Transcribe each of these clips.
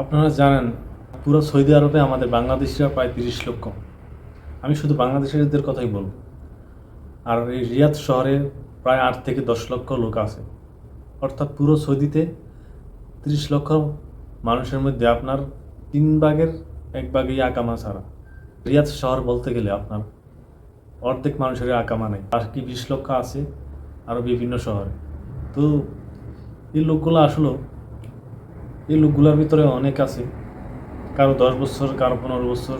আপনারা জানেন, পুরো সৌদি আরবে আমাদের বাংলাদেশিরা প্রায় তিরিশ লক্ষ। আমি শুধু বাংলাদেশিদের কথাই বলব। আর এই রিয়াদ শহরে প্রায় আট থেকে দশ লক্ষ লোক আছে। অর্থাৎ পুরো সৌদিতে তিরিশ লক্ষ মানুষের মধ্যে আপনার তিন ভাগের এক ভাগই আকামা ছাড়া। রিয়াদ শহর বলতে গেলে আপনার অর্ধেক মানুষের আকামা নেই। বাকি বিশ লক্ষ আছে আরও বিভিন্ন শহরে। তো এই লোকগুলো আসলে এই লোকগুলোর ভিতরে অনেক আছে। কারও দশ বছর, কারও পনেরো বছর।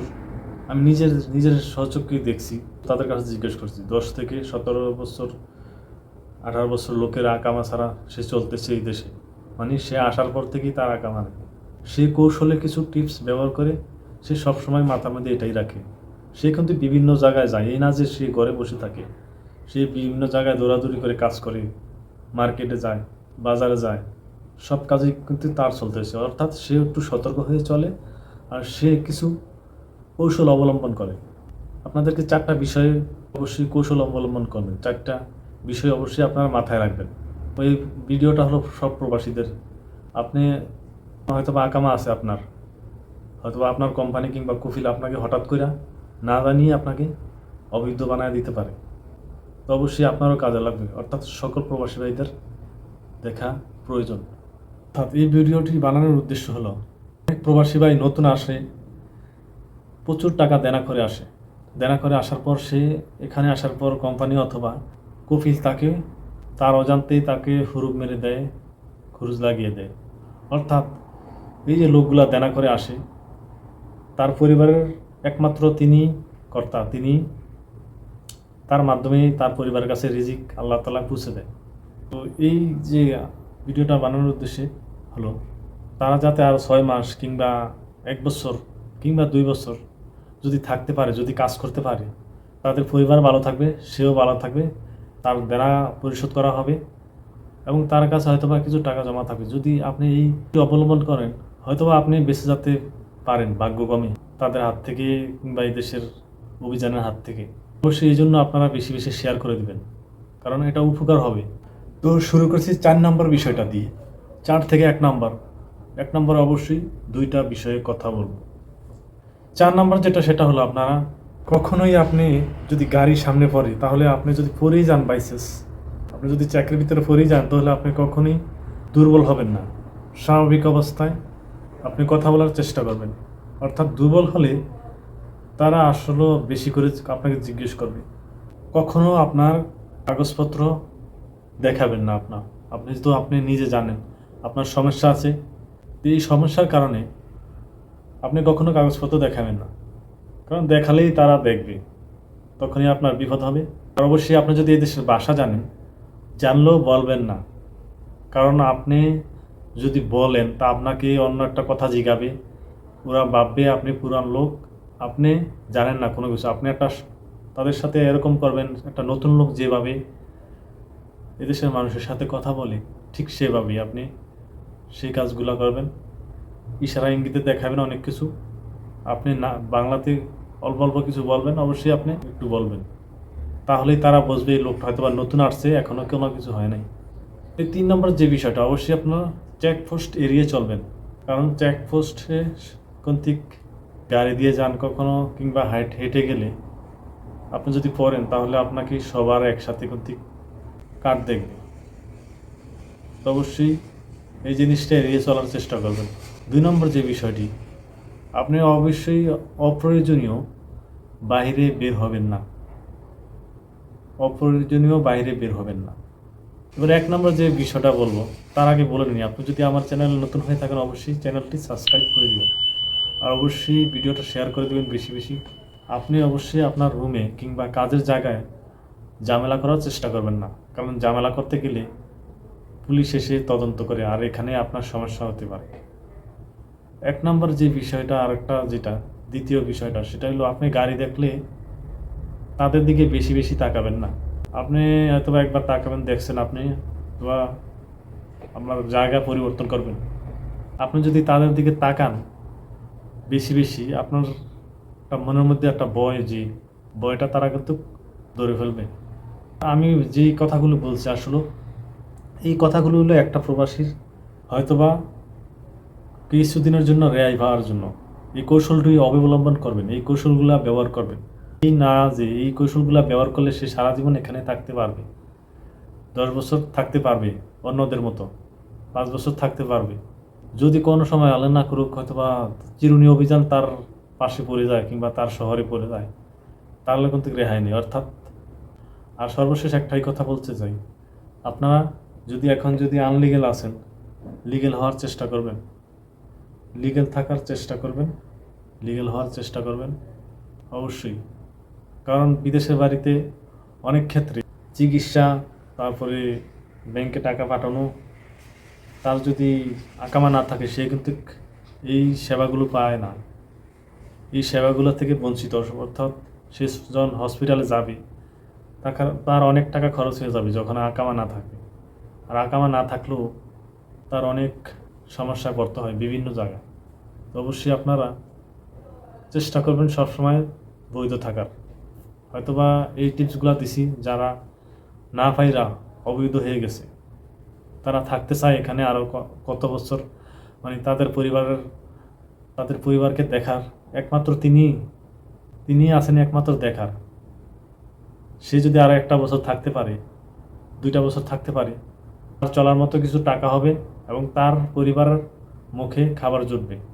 আমি নিজের নিজের সচক্ষেই দেখছি। তাদের কাছে জিজ্ঞেস করছি, দশ থেকে সতেরো বছর, আঠারো বছর লোকের আকামা ছাড়া সে চলতেছে এই দেশে? মানে সে আসার পর থেকেই তার আকামা নেই। সে কৌশলে কিছু টিপস ব্যবহার করে সে সবসময় মাথার মধ্যে এটাই রাখে। সে কিন্তু বিভিন্ন জায়গায় যায়। এই না যে সে ঘরে বসে থাকে। সে বিভিন্ন জায়গায় দৌড়াদৌড়ি করে কাজ করে। মার্কেটে যায়, বাজারে যায়। সব কাজই কিন্তু তার চলতেছে অর্থাৎ সে একটু সতর্ক হয়ে চলে আর সে কিছু কৌশল অবলম্বন করে। আপনাদেরকে চারটা বিষয়ে অবশ্যই কৌশল অবলম্বন করবেন। চারটা বিষয় অবশ্যই আপনারা মাথায় রাখবেন। ওই ভিডিওটা হলো সব প্রবাসীদের। আপনি হয়তো বা আকামা আছে আপনার। হয়তো আপনার কোম্পানি কিংবা কফিল আপনাকে হঠাৎ করে না জানিয়ে আপনাকে অবৈধ বানায় দিতে পারে। তো অবশ্যই আপনারও কাজে লাগবে। অর্থাৎ সকল প্রবাসী ভাইদের দেখা প্রয়োজন। অর্থাৎ এই ভিডিওটি বানানোর উদ্দেশ্য হলো, অনেক প্রবাসী ভাই নতুন আসে, প্রচুর টাকা দেনা করে আসে। দেনা করে আসার পর সে এখানে আসার পর কোম্পানি অথবা কফিল তাকে, তার অজান্তেই তাকে হুরুপ মেরে দেয়, খুরুজ লাগিয়ে দেয়। অর্থাৎ এই যে লোকগুলা দেনা করে আসে, তার পরিবারের একমাত্র তিনি কর্তা, তিনি তার মাধ্যমেই তার পরিবারের কাছে রিজিক আল্লাহ তালা পৌঁছে দেয়। তো এই যে ভিডিওটা বানানোর উদ্দেশ্যে হলো। তারা যাতে আর ছয় মাস কিংবা এক বছর কিংবা দুই বছর যদি থাকতে পারে, যদি কাজ করতে পারে, তাদের পরিবার ভালো থাকবে, সেও ভালো থাকবে, তার দেনা পরিশোধ করা হবে এবং তার কাছে হয়তোবা কিছু টাকা জমা থাকবে। যদি আপনি এই অবলম্বন করেন, হয়তোবা আপনি বেঁচে যেতে পারেন ভাগ্যক্রমে তাদের হাত থেকে কিংবা এই দেশের অভিযানের হাত থেকে। অবশ্যই এই জন্য আপনারা বেশি বেশি শেয়ার করে দিবেন, কারণ এটা উপকার হবে। তো শুরু করছি চার নম্বর বিষয়টা দিয়ে। চার থেকে এক নম্বর। এক নম্বর অবশ্যই দুইটা বিষয়ে কথা বলব। চার নম্বর যেটা, সেটা হলো আপনারা, কখনোই আপনি যদি গাড়ি সামনে পড়ে, তাহলে আপনি যদি পরেই যান বাইসেস, আপনি যদি চাকরির ভিতরে পরেই যান, তাহলে আপনি কখনোই দুর্বল হবেন না। স্বাভাবিক অবস্থায় আপনি কথা বলার চেষ্টা করবেন। অর্থাৎ দুর্বল হলে তারা আসলে বেশি করে আপনাকে জিজ্ঞেস করবে। কখনো আপনার কাগজপত্র দেখাবেন না আপনার। আপনি তো আপনি নিজে জানেন। আপনার সমস্যা আছে। এই সমস্যার কারণে আপনি কখনো কাগজপত্র দেখাবেন না। কারণ দেখালেই তারা দেখবে। তখনই আপনার বিপদ হবে। আর অবশ্যই আপনি যদি এই দেশের ভাষা জানেন, জানলেও বলবেন না। কারণ আপনি যদি বলেন, তা আপনাকে অন্য একটা কথা জিগাবে। ওরা ভাববে আপনি পুরান লোক। আপনি জানেন না কোনো কিছু। আপনি একটা তাদের সাথে এরকম করবেন, একটা নতুন লোক যেভাবে এদেশের মানুষের সাথে কথা বলে, ঠিক সেভাবেই আপনি সেই কাজগুলো করবেন। ইশারা ইঙ্গিতে দেখাবেন অনেক কিছু। আপনি না, বাংলাতে অল্প অল্প কিছু বলবেন, অবশ্যই আপনি একটু বলবেন। তাহলেই তারা বুঝবে এই লোকটা হয়তো বা নতুন আসছে এখনও কোনো কিছু হয় নাই। এই তিন নম্বর যে বিষয়টা, অবশ্যই আপনার চেকপোস্ট এড়িয়ে চলবেন। কারণ চেকপোস্টে কন্তিক গাড়ি দিয়ে যান কখনো কিংবা হাইট হেঁটে গেলে, আপনি যদি পড়েন তাহলে আপনাকে সবার একসাথে কন্তিক কার্ড দেখবে। তো অবশ্যই এই জিনিসটা এড়িয়ে চলার চেষ্টা করবেন। দুই নম্বর যে বিষয়টি, আপনি অবশ্যই অপ্রয়োজনীয় বাইরে বের হবেন না। অপ্রয়োজনীয় বাইরে বের হবেন না। এবার এক নম্বর যে বিষয়টা বলব, তার আগে বলে নিই, আপনি যদি আমার চ্যানেল নতুন হয়ে থাকেন, অবশ্যই চ্যানেলটি সাবস্ক্রাইব করে দিবেন। আর অবশ্যই ভিডিওটা শেয়ার করে দেবেন বেশি বেশি। আপনি অবশ্যই আপনার রুমে কিংবা কাজের জায়গায় ঝামেলা করার চেষ্টা করবেন না। কারণ ঝামেলা করতে গেলে পুলিশ এসে তদন্ত করে, আর এখানে আপনার সমস্যা হতে পারে। এক নম্বর যে বিষয়টা আরেকটা যেটা, দ্বিতীয় বিষয়টা, সেটা হলো আপনি গাড়ি দেখলে তাদের দিকে বেশি বেশি তাকাবেন না। আপনি হয়তো একবার তাকাবেন, দেখছেন আপনি, বা আপনার জায়গা পরিবর্তন করবেন। আপনি যদি তাদের দিকে তাকান বেশি বেশি, আপনার একটা মনের মধ্যে একটা ভয় যে, ভয়টা তারা কিন্তু ধরে ফেলবে। আমি যে কথাগুলো বলছি আসলে এই কথাগুলো হলো একটা প্রবাসীর হয়তোবা কিছুদিনের জন্য রেয়াই পাওয়ার জন্য। এই কৌশলটি অবলম্বন করবেন, এই কৌশলগুলো ব্যবহার করবেন। এই না যে এই কৌশলগুলো ব্যবহার করলে সে সারা জীবন এখানে থাকতে পারবে। দশ বছর থাকতে পারবে অন্যদের মতো, পাঁচ বছর থাকতে পারবে। যদি কোনো সময় আলে না করুক হয়তো বা চিরুনি অভিযান তার পাশে পড়ে যায় কিংবা তার শহরে পড়ে যায় তাহলে কিন্তু রেহাই নেই। অর্থাৎ, আর সর্বশেষ একটাই কথা বলতে চাই। আপনারা যদি এখন যদি আনলিগেল আছেন লিগেল হওয়ার চেষ্টা করবেন। লিগেল থাকার চেষ্টা করবেন লিগেল হওয়ার চেষ্টা করবেন, অবশ্যই। কারণ বিদেশের বাড়িতে অনেক ক্ষেত্রে চিকিৎসা, তারপরে ব্যাংকে টাকা পাঠানো, তার যদি আকামা না থাকে, সে কিন্তু এই সেবাগুলো পায় না। এই সেবাগুলো থেকে বঞ্চিত, অর্থাৎ সে যখন হসপিটালে যাবে তার অনেক টাকা খরচ হয়ে যাবে যখন আকামা না থাকে। আর আকামা না থাকলেও তার অনেক সমস্যায় পড়তে হয় বিভিন্ন জায়গায়। তো অবশ্যই আপনারা চেষ্টা করবেন সবসময় বৈধ থাকার। হয়তোবা এই টিপসগুলো দিছি, যারা না পাইরা অবৈধ হয়ে গেছে। তারা থাকতে চায় এখানে আরও কত বছর মানে তাদের পরিবারের, তাদের পরিবারকে দেখার। একমাত্র তিনি তিনি আছেন একমাত্র দেখার। সে যদি আরও একটা বছর থাকতে পারে, দুইটা বছর থাকতে পারে চলার মতো কিছু টাকা হবে এবং তার পরিবারের মুখে খাবার জুটবে।